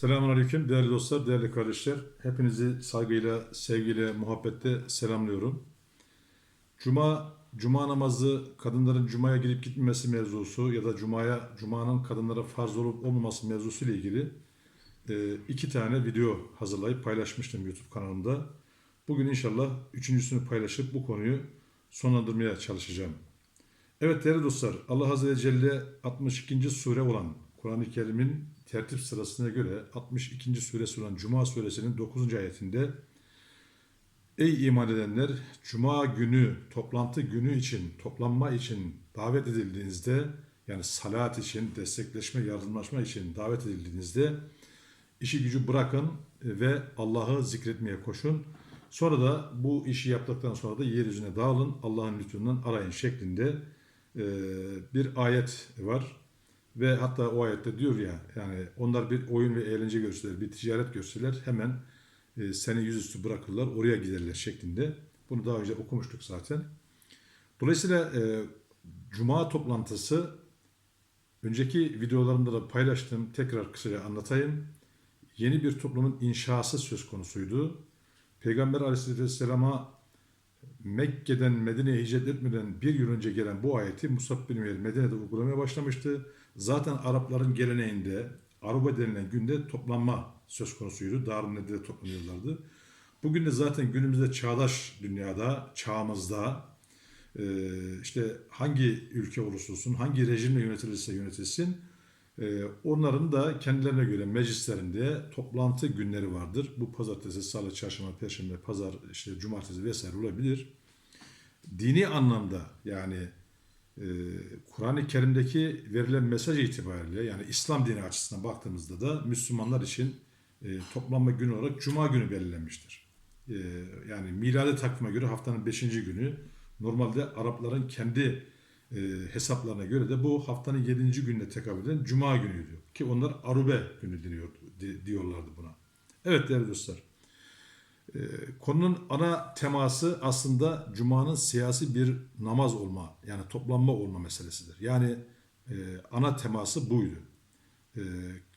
Selamünaleyküm değerli dostlar, değerli kardeşler. Hepinizi saygıyla, sevgiyle, muhabbetle selamlıyorum. Cuma, cuma namazı, kadınların cumaya girip gitmemesi mevzusu ya da cumaya, cumanın kadınlara farz olup olmaması mevzusu ile ilgili e, iki tane video hazırlayıp paylaşmıştım YouTube kanalımda. Bugün inşallah üçüncüsünü paylaşıp bu konuyu sonlandırmaya çalışacağım. Evet değerli dostlar, Allah Azze ve Celle 62. sure olan Kur'an-ı Kerim'in tertip sırasına göre 62. suresi olan Cuma suresinin 9. ayetinde Ey iman edenler! Cuma günü, toplantı günü için, toplanma için davet edildiğinizde, yani salat için, destekleşme, yardımlaşma için davet edildiğinizde işi gücü bırakın ve Allah'ı zikretmeye koşun. Sonra da bu işi yaptıktan sonra da yeryüzüne dağılın, Allah'ın lütfundan arayın şeklinde bir ayet var. Ve hatta o ayette diyor ya yani onlar bir oyun ve eğlence görseler, bir ticaret görseler hemen e, seni yüzüstü bırakırlar, oraya giderler şeklinde. Bunu daha önce okumuştuk zaten. Dolayısıyla e, Cuma toplantısı önceki videolarımda da paylaştım. Tekrar kısaca anlatayım. Yeni bir toplumun inşası söz konusuydu. Peygamber Aleyhisselam'a Mekke'den Medine'ye hicret etmeden bir yıl önce gelen bu ayeti Musab bin Ümeyr Medine'de uygulamaya başlamıştı. Zaten Arapların geleneğinde Aruba denilen günde toplanma söz konusuydu. Darun Nede'de toplanıyorlardı. Bugün de zaten günümüzde çağdaş dünyada, çağımızda e, işte hangi ülke olursa olsun, hangi rejimle yönetilirse yönetilsin e, onların da kendilerine göre meclislerinde toplantı günleri vardır. Bu pazartesi, salı, çarşamba, perşembe, pazar, işte cumartesi vesaire olabilir. Dini anlamda yani Kur'an-ı Kerim'deki verilen mesaj itibariyle yani İslam dini açısından baktığımızda da Müslümanlar için e, toplanma günü olarak Cuma günü belirlenmiştir. E, yani miladi takvime göre haftanın 5. günü normalde Arapların kendi e, hesaplarına göre de bu haftanın 7. gününe tekabül eden Cuma günüydü. Ki onlar Arube günü deniyordu, di- diyorlardı buna. Evet değerli dostlar. E, konunun ana teması aslında Cuma'nın siyasi bir namaz olma, yani toplanma olma meselesidir. Yani e, ana teması buydu. E,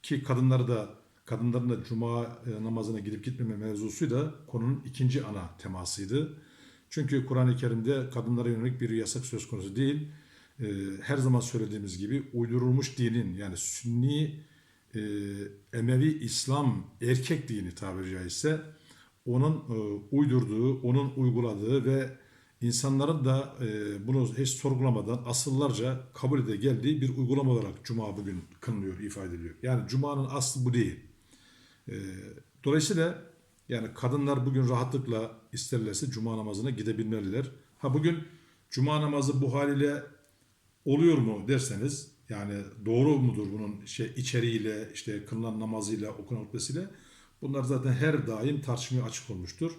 ki kadınları da kadınların da Cuma e, namazına gidip gitmeme mevzusu da konunun ikinci ana temasıydı. Çünkü Kur'an-ı Kerim'de kadınlara yönelik bir yasak söz konusu değil. E, her zaman söylediğimiz gibi uydurulmuş dinin yani Sünni e, Emevi İslam erkek dini tabiri caizse onun e, uydurduğu, onun uyguladığı ve insanların da e, bunu hiç sorgulamadan asıllarca kabul ede geldiği bir uygulama olarak Cuma bugün kınılıyor, ifade ediliyor. Yani Cuma'nın aslı bu değil. E, dolayısıyla yani kadınlar bugün rahatlıkla isterlerse Cuma namazına gidebilmeliler. Ha bugün Cuma namazı bu haliyle oluyor mu derseniz yani doğru mudur bunun şey içeriğiyle işte kılınan namazıyla okunan hutbesiyle bunlar zaten her daim tartışmaya açık olmuştur.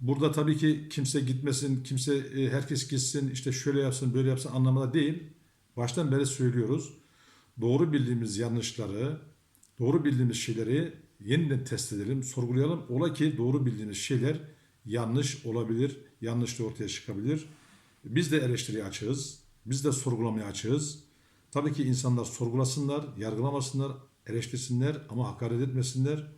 Burada tabii ki kimse gitmesin, kimse e, herkes gitsin işte şöyle yapsın böyle yapsın anlamında değil. Baştan beri söylüyoruz. Doğru bildiğimiz yanlışları, doğru bildiğimiz şeyleri yeniden test edelim, sorgulayalım. Ola ki doğru bildiğimiz şeyler yanlış olabilir, yanlış ortaya çıkabilir. Biz de eleştiriye açığız, biz de sorgulamaya açığız. Tabii ki insanlar sorgulasınlar, yargılamasınlar, eleştirsinler ama hakaret etmesinler.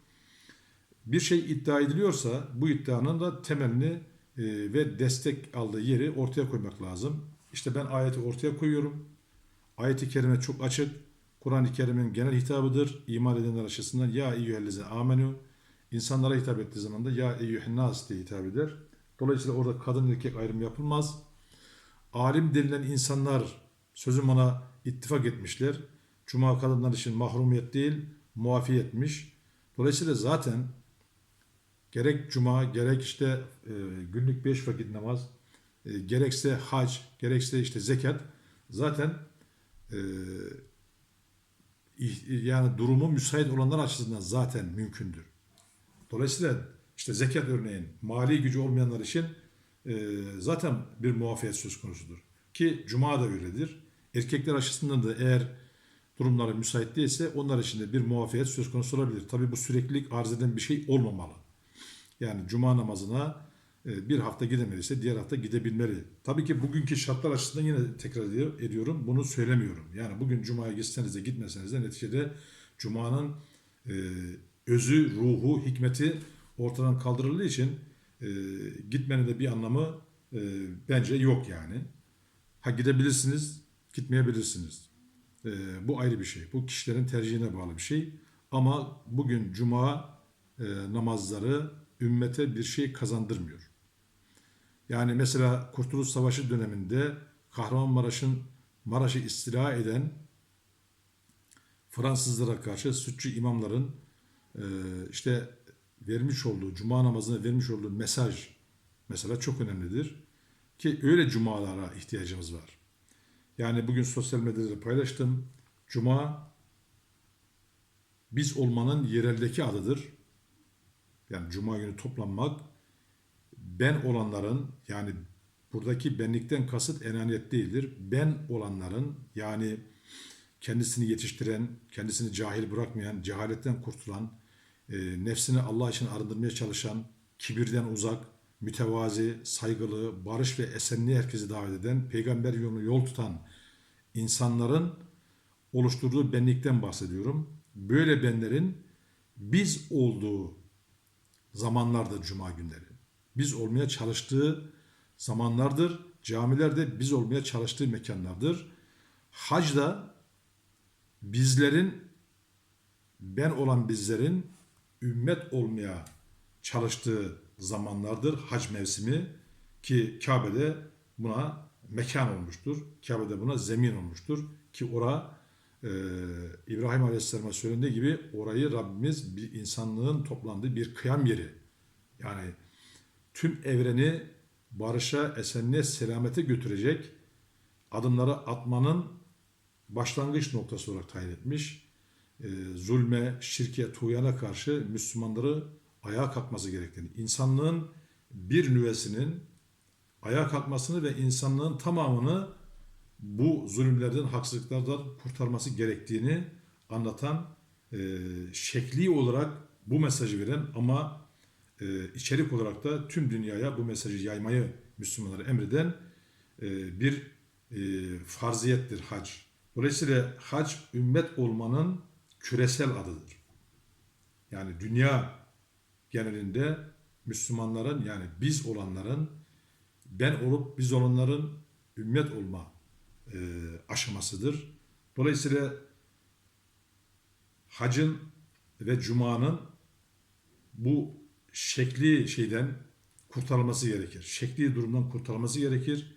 Bir şey iddia ediliyorsa bu iddianın da temelini e, ve destek aldığı yeri ortaya koymak lazım. İşte ben ayeti ortaya koyuyorum. Ayeti kerime çok açık. Kur'an-ı Kerim'in genel hitabıdır. İman edenler açısından ya eyyühelleze amenu. İnsanlara hitap ettiği zaman da ya eyyühennas diye hitap eder. Dolayısıyla orada kadın erkek ayrım yapılmaz. Alim denilen insanlar sözüm ona ittifak etmişler. Cuma kadınlar için mahrumiyet değil, muafiyetmiş. Dolayısıyla zaten gerek cuma, gerek işte e, günlük beş vakit namaz, e, gerekse hac, gerekse işte zekat zaten e, yani durumu müsait olanlar açısından zaten mümkündür. Dolayısıyla işte zekat örneğin mali gücü olmayanlar için e, zaten bir muafiyet söz konusudur. Ki cuma da öyledir. Erkekler açısından da eğer durumları müsait değilse onlar için de bir muafiyet söz konusu olabilir. Tabi bu süreklilik arz eden bir şey olmamalı. Yani cuma namazına e, bir hafta gidemediyse diğer hafta gidebilmeli. Tabii ki bugünkü şartlar açısından yine tekrar ediyor- ediyorum. Bunu söylemiyorum. Yani bugün cumaya gitseniz de gitmeseniz de neticede cumanın e, özü, ruhu, hikmeti ortadan kaldırıldığı için e, gitmenin de bir anlamı bence yok yani. Ha gidebilirsiniz, gitmeyebilirsiniz. Bu ayrı bir şey. Bu kişilerin tercihine bağlı bir şey. Ama bugün cuma namazları ümmete bir şey kazandırmıyor. Yani mesela Kurtuluş Savaşı döneminde Kahramanmaraş'ın Maraş'ı istila eden Fransızlara karşı sütçü imamların e, işte vermiş olduğu, cuma namazına vermiş olduğu mesaj mesela çok önemlidir. Ki öyle cumalara ihtiyacımız var. Yani bugün sosyal medyada da paylaştım. Cuma biz olmanın yereldeki adıdır. Yani cuma günü toplanmak ben olanların yani buradaki benlikten kasıt enaniyet değildir. Ben olanların yani kendisini yetiştiren, kendisini cahil bırakmayan, cehaletten kurtulan, e, nefsini Allah için arındırmaya çalışan, kibirden uzak, mütevazi, saygılı, barış ve esenliğe herkesi davet eden, peygamber yolunu yol tutan insanların oluşturduğu benlikten bahsediyorum. Böyle benlerin biz olduğu zamanlardır cuma günleri. Biz olmaya çalıştığı zamanlardır. Camilerde biz olmaya çalıştığı mekanlardır. Hacda bizlerin ben olan bizlerin ümmet olmaya çalıştığı zamanlardır hac mevsimi ki Kabe'de buna mekan olmuştur. Kabe'de buna zemin olmuştur ki ora e, İbrahim Aleyhisselam'a söylendiği gibi orayı Rabbimiz bir insanlığın toplandığı bir kıyam yeri. Yani tüm evreni barışa, esenliğe, selamete götürecek adımları atmanın başlangıç noktası olarak tayin etmiş. E, zulme, şirke, tuğyana karşı Müslümanları ayağa kalkması gerektiğini, insanlığın bir nüvesinin ayağa kalkmasını ve insanlığın tamamını bu zulümlerden, haksızlıklardan kurtarması gerektiğini anlatan e, şekli olarak bu mesajı veren ama e, içerik olarak da tüm dünyaya bu mesajı yaymayı Müslümanlara emreden e, bir e, farziyettir hac. Dolayısıyla hac ümmet olmanın küresel adıdır. Yani dünya genelinde Müslümanların yani biz olanların ben olup biz olanların ümmet olma e, aşamasıdır. Dolayısıyla hacın ve cumanın bu şekli şeyden kurtarılması gerekir. Şekli durumdan kurtarılması gerekir.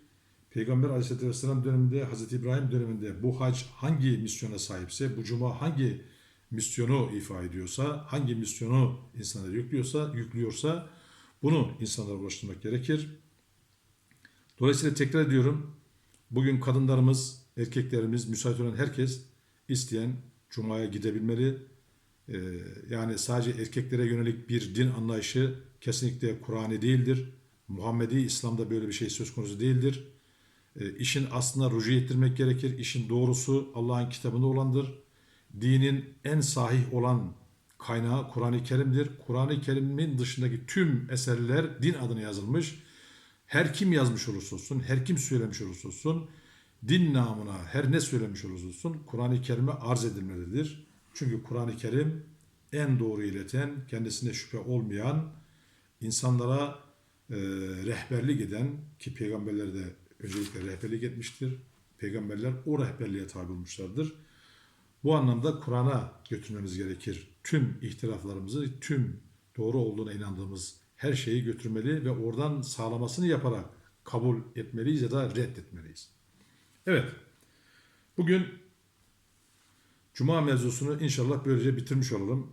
Peygamber Aleyhisselatü Vesselam döneminde, Hazreti İbrahim döneminde bu hac hangi misyona sahipse, bu cuma hangi misyonu ifa ediyorsa, hangi misyonu insanlara yüklüyorsa, yüklüyorsa bunu insanlara ulaştırmak gerekir. Dolayısıyla tekrar ediyorum, bugün kadınlarımız, erkeklerimiz, müsait olan herkes isteyen Cuma'ya gidebilmeli. Ee, yani sadece erkeklere yönelik bir din anlayışı kesinlikle Kur'an'ı değildir. Muhammedi İslam'da böyle bir şey söz konusu değildir. Ee, işin aslına rücu ettirmek gerekir. İşin doğrusu Allah'ın kitabında olandır. Dinin en sahih olan kaynağı Kur'an-ı Kerim'dir. Kur'an-ı Kerim'in dışındaki tüm eserler din adına yazılmış. Her kim yazmış olursa olsun, her kim söylemiş olursa olsun, din namına her ne söylemiş olursa olsun Kur'an-ı Kerim'e arz edilmelidir. Çünkü Kur'an-ı Kerim en doğru ileten, kendisine şüphe olmayan, insanlara e, rehberlik eden ki peygamberler de öncelikle rehberlik etmiştir. Peygamberler o rehberliğe tabi olmuşlardır. Bu anlamda Kur'an'a götürmemiz gerekir. Tüm ihtilaflarımızı, tüm doğru olduğuna inandığımız her şeyi götürmeli ve oradan sağlamasını yaparak kabul etmeliyiz ya da reddetmeliyiz. Evet, bugün Cuma mevzusunu inşallah böylece bitirmiş olalım.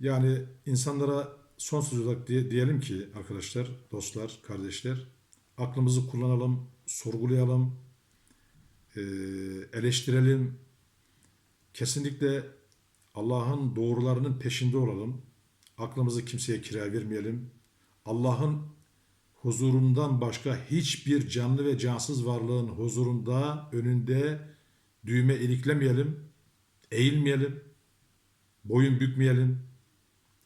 Yani insanlara son söz olarak diye, diyelim ki arkadaşlar, dostlar, kardeşler, aklımızı kullanalım, sorgulayalım, e, eleştirelim. Kesinlikle Allah'ın doğrularının peşinde olalım. Aklımızı kimseye kira vermeyelim. Allah'ın huzurundan başka hiçbir canlı ve cansız varlığın huzurunda, önünde düğme iliklemeyelim, eğilmeyelim, boyun bükmeyelim.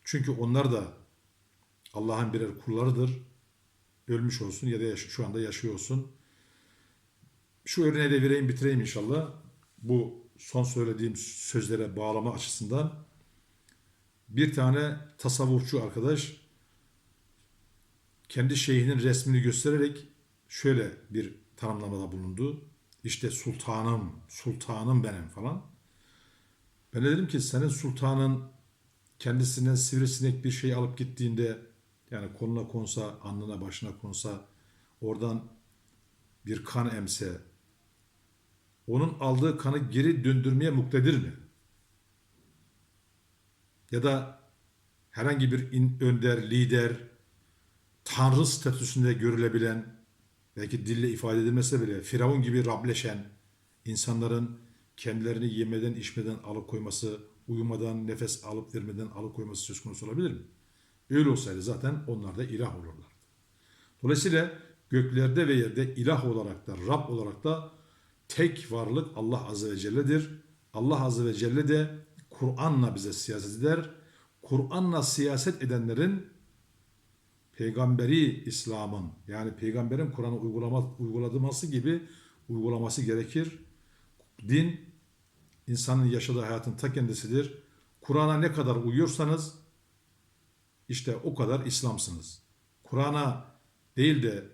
Çünkü onlar da Allah'ın birer kullarıdır. Ölmüş olsun ya da şu anda yaşıyor olsun. Şu örneği de vereyim bitireyim inşallah. Bu son söylediğim sözlere bağlama açısından. Bir tane tasavvufçu arkadaş kendi şeyhinin resmini göstererek şöyle bir tanımlamada bulundu. İşte sultanım, sultanım benim falan. Ben de dedim ki senin sultanın kendisine sivrisinek bir şey alıp gittiğinde yani koluna konsa, alnına başına konsa oradan bir kan emse onun aldığı kanı geri döndürmeye muktedir mi? Ya da herhangi bir in- önder, lider, tanrı statüsünde görülebilen, belki dille ifade edilmese bile Firavun gibi rableşen insanların kendilerini yemeden, içmeden alıkoyması, uyumadan, nefes alıp vermeden alıkoyması söz konusu olabilir mi? Öyle olsaydı zaten onlar da ilah olurlar. Dolayısıyla göklerde ve yerde ilah olarak da, Rab olarak da tek varlık Allah Azze ve Celle'dir. Allah Azze ve Celle de Kur'an'la bize siyaset eder. Kur'an'la siyaset edenlerin peygamberi İslam'ın yani peygamberin Kur'an'ı uygulama, uygulaması gibi uygulaması gerekir. Din insanın yaşadığı hayatın ta kendisidir. Kur'an'a ne kadar uyuyorsanız işte o kadar İslamsınız. Kur'an'a değil de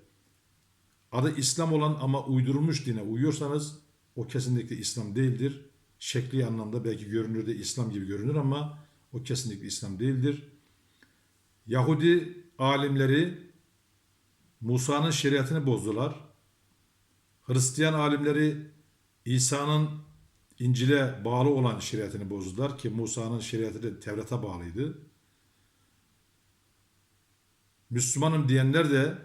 adı İslam olan ama uydurulmuş dine uyuyorsanız o kesinlikle İslam değildir. Şekli anlamda belki görünürde İslam gibi görünür ama o kesinlikle İslam değildir. Yahudi alimleri Musa'nın şeriatını bozdular. Hristiyan alimleri İsa'nın İncil'e bağlı olan şeriatını bozdular ki Musa'nın şeriatı da Tevrat'a bağlıydı. Müslümanım diyenler de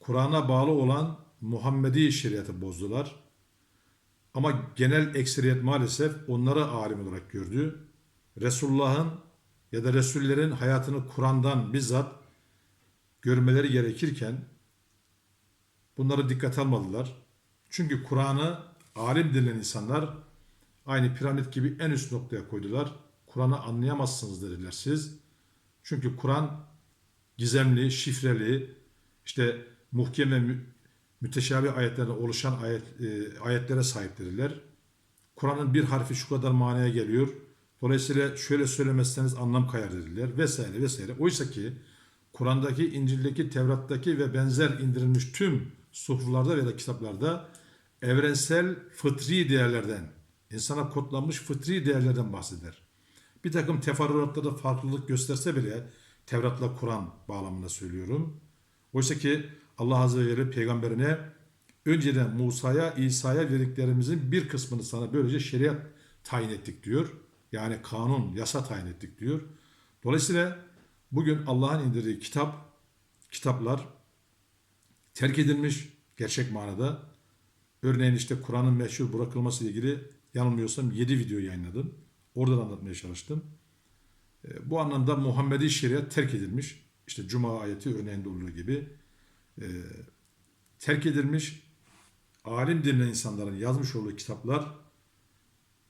Kur'an'a bağlı olan Muhammedi şeriatı bozdular. Ama genel ekseriyet maalesef onları alim olarak gördü. Resulullah'ın ya da Resullerin hayatını Kur'an'dan bizzat görmeleri gerekirken bunları dikkate almadılar. Çünkü Kur'an'ı alim denilen insanlar aynı piramit gibi en üst noktaya koydular. Kur'an'ı anlayamazsınız dediler siz. Çünkü Kur'an gizemli, şifreli, işte muhkem ve mü- müteşabih ayetlerden oluşan ayet, e, ayetlere sahiptirler. Kur'an'ın bir harfi şu kadar manaya geliyor. Dolayısıyla şöyle söylemezseniz anlam kayar dediler vesaire vesaire. Oysa ki Kur'an'daki, İncil'deki, Tevrat'taki ve benzer indirilmiş tüm suhuflarda ya da kitaplarda evrensel fıtri değerlerden, insana kodlanmış fıtri değerlerden bahseder. Bir takım teferruatlarda farklılık gösterse bile Tevrat'la Kur'an bağlamında söylüyorum. Oysa ki Allah Azze ve Celle peygamberine önceden Musa'ya, İsa'ya verdiklerimizin bir kısmını sana böylece şeriat tayin ettik diyor. Yani kanun, yasa tayin ettik diyor. Dolayısıyla bugün Allah'ın indirdiği kitap, kitaplar terk edilmiş gerçek manada. Örneğin işte Kur'an'ın meşhur bırakılması ile ilgili yanılmıyorsam 7 video yayınladım. Oradan anlatmaya çalıştım. E, Bu anlamda Muhammedi şeriat terk edilmiş. İşte Cuma ayeti örneğinde olduğu gibi e, terk edilmiş alim denilen insanların yazmış olduğu kitaplar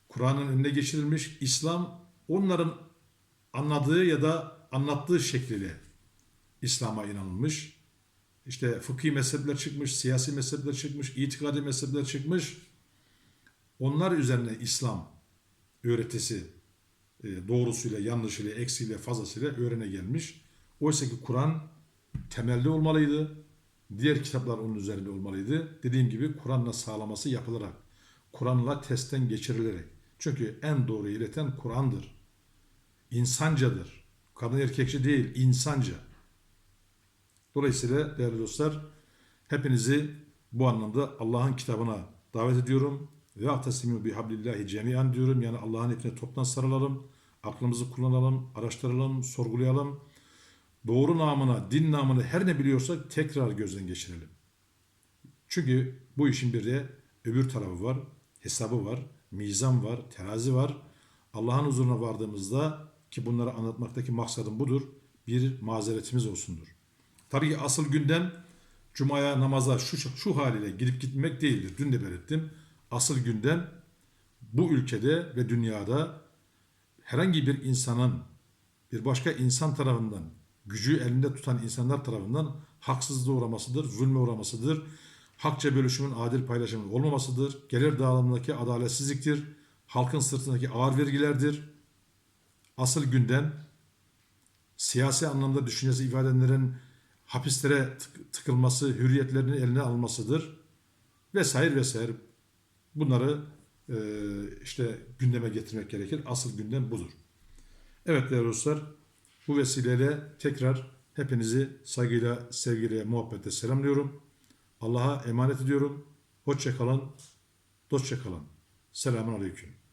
Kur'an'ın önüne geçirilmiş. İslam onların anladığı ya da anlattığı şekliyle İslam'a inanılmış. İşte fıkhi mezhepler çıkmış, siyasi mezhepler çıkmış, itikadi mezhepler çıkmış. Onlar üzerine İslam öğretisi e, doğrusuyla, yanlışıyla, eksiyle, fazlasıyla öğrene gelmiş. Oysa ki Kur'an temelli olmalıydı. Diğer kitaplar onun üzerinde olmalıydı. Dediğim gibi Kur'an'la sağlaması yapılarak, Kur'an'la testten geçirilerek. Çünkü en doğru ileten Kur'an'dır. İnsancadır. Kadın erkekçi değil, insanca. Dolayısıyla değerli dostlar, hepinizi bu anlamda Allah'ın kitabına davet ediyorum. Ve atasimu bihablillahi cemiyan diyorum. Yani Allah'ın ipine toptan sarılalım. Aklımızı kullanalım, araştıralım, sorgulayalım. Doğru namına, din namını her ne biliyorsak tekrar gözden geçirelim. Çünkü bu işin bir de öbür tarafı var, hesabı var, mizan var, terazi var. Allah'ın huzuruna vardığımızda ki bunları anlatmaktaki maksadım budur. Bir mazeretimiz olsundur. Tabii ki asıl gündem Cuma'ya namaza şu, şu haliyle gidip gitmek değildir. Dün de belirttim. Asıl gündem bu ülkede ve dünyada herhangi bir insanın bir başka insan tarafından gücü elinde tutan insanlar tarafından haksızlığa uğramasıdır, zulme uğramasıdır. Hakça bölüşümün adil paylaşımın olmamasıdır. Gelir dağılımındaki adaletsizliktir. Halkın sırtındaki ağır vergilerdir. asıl gündem siyasi anlamda düşüncesi ifade edenlerin hapislere tık- tıkılması, hürriyetlerinin eline almasıdır. Vesaire vesaire. Bunları işte gündeme getirmek gerekir. Asıl gündem budur. Evet değerli dostlar, bu vesileyle tekrar hepinizi saygıyla, sevgiyle, muhabbetle selamlıyorum. Allah'a emanet ediyorum. Hoşça kalın, dostça kalın. Selamun Aleyküm.